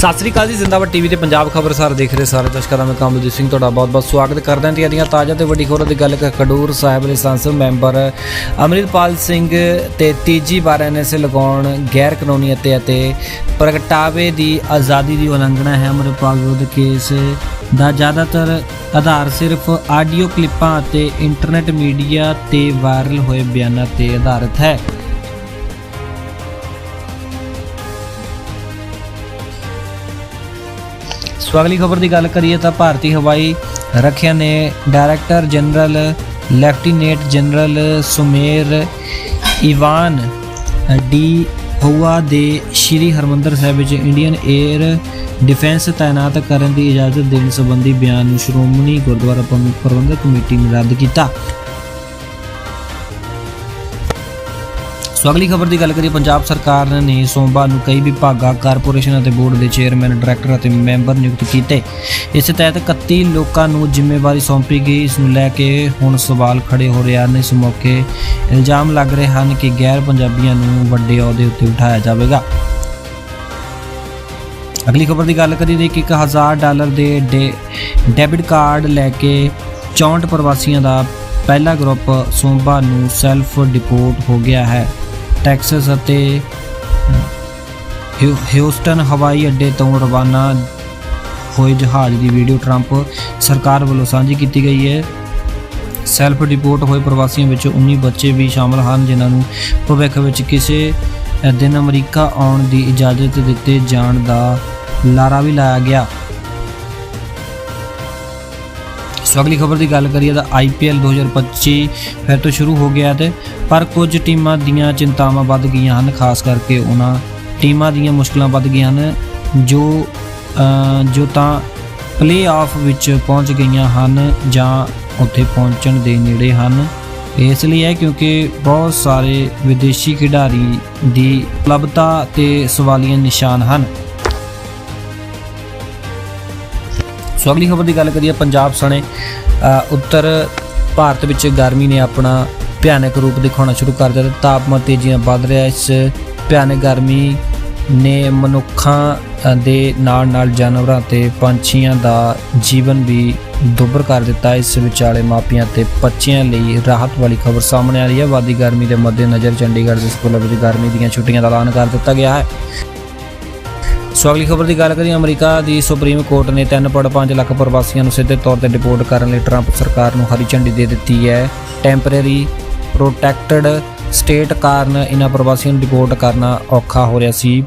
ਸਤਿ ਸ੍ਰੀ ਅਕਾਲ ਜੀ, ਜ਼ਿੰਦਾਬਾਦ ਟੀਵੀ ਤੇ ਪੰਜਾਬ ਖਬਰ ਸਾਰ ਦੇਖ ਰਹੇ ਸਾਰੇ ਦਰਸ਼ਕਾਂ ਦਾ ਮੈਂ ਕਮਲਜੀਤ ਸਿੰਘ, ਤੁਹਾਡਾ ਬਹੁਤ-ਬਹੁਤ ਸਵਾਗਤ ਕਰਦਾ ਹਾਂ ਤੇ ਤਾਜ਼ਾ ਤੇ ਵੱਡੀ ਖਬਰਾਂ ਦੀ ਗੱਲ ਕਰ, ਖਡੂਰ ਸਾਹਿਬ ਦੇ ਸੰਸਦ ਮੈਂਬਰ ਅਮਰਿਤਪਾਲ ਸਿੰਘ ਤੇ ਤੀਜੀ ਵਾਰ ਐਨਐਸਏ ਲਗਾਉਣ ਗੈਰ ਕਾਨੂੰਨੀ ਅਤੇ ਅਤੇ ਪ੍ਰਗਟਾਵੇ ਦੀ ਆਜ਼ਾਦੀ ਦੀ ਉਲੰਘਣਾ ਹੈ। ਅਮਰਿਤਪਾਲ ਵਿਰੁੱਧ ਕੇਸ ਦਾ ਜ਼ਿਆਦਾਤਰ ਆਧਾਰ ਸਿਰਫ ਆਡੀਓ ਕਲਿੱਪਾਂ ਅਤੇ ਇੰਟਰਨੈਟ ਮੀਡੀਆ ਤੇ ਵਾਇਰਲ ਹੋਏ ਬਿਆਨਾਂ ਤੇ ਆਧਾਰਿਤ ਹੈ। ਸੋ ਅਗਲੀ ਖਬਰ ਦੀ ਗੱਲ ਕਰੀਏ ਤਾਂ ਭਾਰਤੀ ਹਵਾਈ ਰੱਖਿਆ ਨੇ director general, lieutenant general Sumer Ivan, D ਹੁਆ ਦੇ ਸ਼੍ਰੀ ਹਰਮੰਦਰ ਸਾਹਿਬ ਵਿੱਚ ਇੰਡੀਅਨ 에ਅਰ ਡਿਫੈਂਸ ਤਾਇਨਾਤ ਕਰਨ ਦੀ ਇਜਾਜ਼ਤ ਦੇਣ ਸੰਬੰਧੀ ਬਿਆਨ ਨੂੰ ਸ਼੍ਰੋਮਣੀ ਗੁਰਦੁਆਰਾ ਪ੍ਰਬੰਧਕ ਕਮੇਟੀ ਨੇ ਰੱਦ ਕੀਤਾ। ਸੋ ਅਗਲੀ ਖਬਰ ਦੀ ਗੱਲ ਕਰੀਏ, ਪੰਜਾਬ ਸਰਕਾਰ ਨੇ ਸੋਮਵਾਰ ਨੂੰ ਕਈ ਵਿਭਾਗਾਂ, ਕਾਰਪੋਰੇਸ਼ਨ ਅਤੇ ਬੋਰਡ ਦੇ ਚੇਅਰਮੈਨ, ਡਾਇਰੈਕਟਰ ਅਤੇ ਮੈਂਬਰ ਨਿਯੁਕਤ ਕੀਤੇ। ਇਸ ਤਹਿਤ 31 ਲੋਕਾਂ ਨੂੰ ਜ਼ਿੰਮੇਵਾਰੀ ਸੌਂਪੀ ਗਈ। ਇਸ ਨੂੰ ਲੈ ਕੇ ਹੁਣ ਸਵਾਲ ਖੜੇ ਹੋ ਰਹੇ ਹਨ। ਇਸ ਮੌਕੇ ਇਲਜ਼ਾਮ ਲੱਗ ਰਹੇ ਹਨ ਕਿ ਗੈਰ ਪੰਜਾਬੀਆਂ ਨੂੰ ਵੱਡੇ ਅਹੁਦੇ ਉੱਤੇ ਉਠਾਇਆ ਜਾਵੇਗਾ। ਅਗਲੀ ਖਬਰ ਦੀ ਗੱਲ ਕਰੀਏ ਕਿ 1000 ਡਾਲਰ ਦੇ ਡੇ- ਡੈਬਿਟ ਕਾਰਡ ਲੈ ਕੇ 64 ਪ੍ਰਵਾਸੀਆਂ ਦਾ ਪਹਿਲਾ ਗਰੁੱਪ ਸੋਮਵਾਰ ਨੂੰ ਸੈਲਫ ਡਿਪੋਰਟ ਹੋ ਗਿਆ ਹੈ। ਟੈਕਸਸ ਅਤੇ ਹਿਊ- ਹਿਊਸਟਨ ਹਵਾਈ ਅੱਡੇ ਤੋਂ ਰਵਾਨਾ ਹੋਏ ਜਹਾਜ਼ ਦੀ ਵੀਡੀਓ ਟਰੰਪ ਸਰਕਾਰ ਵੱਲੋਂ ਸਾਂਝੀ ਕੀਤੀ ਗਈ ਹੈ। ਸੈਲਫ ਡਿਪੋਰਟ ਹੋਏ ਪ੍ਰਵਾਸੀਆਂ ਵਿੱਚ 19 ਬੱਚੇ ਵੀ ਸ਼ਾਮਲ ਹਨ, ਜਿਨ੍ਹਾਂ ਨੂੰ ਭਵਿੱਖ ਵਿੱਚ ਕਿਸੇ ਦਿਨ ਅਮਰੀਕਾ ਆਉਣ ਦੀ ਇਜਾਜ਼ਤ ਦਿੱਤੇ ਜਾਣ ਦਾ ਲਾਰਾ ਵੀ ਲਾਇਆ ਗਿਆ। ਸੋ ਅਗਲੀ ਖਬਰ ਦੀ ਗੱਲ ਕਰੀਏ ਤਾਂ ਆਈਪੀਐਲ 2025 ਫਿਰ ਤੋਂ ਸ਼ੁਰੂ ਹੋ ਗਿਆ ਤੇ ਪਰ ਕੁਝ ਟੀਮਾਂ ਦੀਆਂ ਚਿੰਤਾਵਾਂ ਵੱਧ ਗਈਆਂ ਹਨ, ਖਾਸ ਕਰਕੇ ਉਹਨਾਂ ਟੀਮਾਂ ਦੀਆਂ ਮੁਸ਼ਕਲਾਂ ਵੱਧ ਗਈਆਂ ਹਨ, ਜੋ ਜੋ ਤਾਂ ਪਲੇ-ਆਫ ਵਿੱਚ ਪਹੁੰਚ ਗਈਆਂ ਹਨ ਜਾਂ ਉੱਥੇ ਪਹੁੰਚਣ ਦੇ ਨੇੜੇ ਹਨ। ਇਸ ਲਈ ਹੈ ਕਿਉਂਕਿ ਬਹੁਤ ਸਾਰੇ ਵਿਦੇਸ਼ੀ ਖਿਡਾਰੀ ਦੀ ਉਪਲਬਧਤਾ ਤੇ ਸਵਾਲੀਆ ਨਿਸ਼ਾਨ ਹਨ। ਸੋ ਅਗਲੀ ਖਬਰ ਦੀ ਗੱਲ ਕਰੀਏ, ਪੰਜਾਬ ਸਣੇ ਉੱਤਰ ਭਾਰਤ ਵਿੱਚ ਗਰਮੀ ਨੇ ਆਪਣਾ ਭਿਆਨਕ ਰੂਪ ਦਿਖਾਉਣਾ ਸ਼ੁਰੂ ਕਰ ਦਿੱਤਾ। ਤਾਪਮਾਨ ਤੇਜ਼ੀ ਨਾਲ ਵੱਧ ਰਿਹਾ, ਇਸ ਭਿਆਨਕ ਗਰਮੀ ਨੇ ਮਨੁੱਖਾਂ ਦੇ ਨਾਲ ਨਾਲ ਜਾਨਵਰਾਂ ਤੇ ਪੰਛੀਆਂ ਦਾ ਜੀਵਨ ਵੀ ਦੁੱਭਰ ਕਰ ਦਿੱਤਾ। ਇਸ ਵਿਚਾਲੇ ਮਾਪਿਆਂ ਤੇ ਬੱਚਿਆਂ ਲਈ ਰਾਹਤ ਵਾਲੀ ਖਬਰ ਸਾਹਮਣੇ ਆ ਰਹੀ ਹੈ। ਵਾਦੀ ਗਰਮੀ ਦੇ ਮੱਦੇਨਜ਼ਰ ਚੰਡੀਗੜ੍ਹ ਦੇ ਸਕੂਲਾਂ ਵਿੱਚ ਗਰਮੀ ਦੀਆਂ ਛੁੱਟੀਆਂ ਦਾ ਐਲਾਨ ਕਰ ਦਿੱਤਾ ਗਿਆ ਹੈ। ਸੋ ਅਗਲੀ ਖਬਰ ਦੀ ਗੱਲ ਕਰੀਏ, ਅਮਰੀਕਾ ਦੀ ਸੁਪਰੀਮ ਕੋਰਟ ਨੇ 3.5 ਲੱਖ ਪ੍ਰਵਾਸੀਆਂ ਨੂੰ ਸਿੱਧੇ ਤੌਰ ਤੇ ਡਿਪੋਰਟ ਕਰਨ ਲਈ ਟਰੰਪ ਸਰਕਾਰ ਨੂੰ ਹਰੀ ਝੰਡੀ ਦੇ ਦਿੱਤੀ ਹੈ। ਟੈਂਪਰੇਰੀ ਪ੍ਰੋਟੈਕਟਡ ਸਟੇਟ ਕਾਰਨ ਇਹਨਾਂ ਪ੍ਰਵਾਸੀਆਂ ਨੂੰ ਡਿਪੋਰਟ ਕਰਨਾ ਔਖਾ ਹੋ ਰਿਹਾ ਸੀ।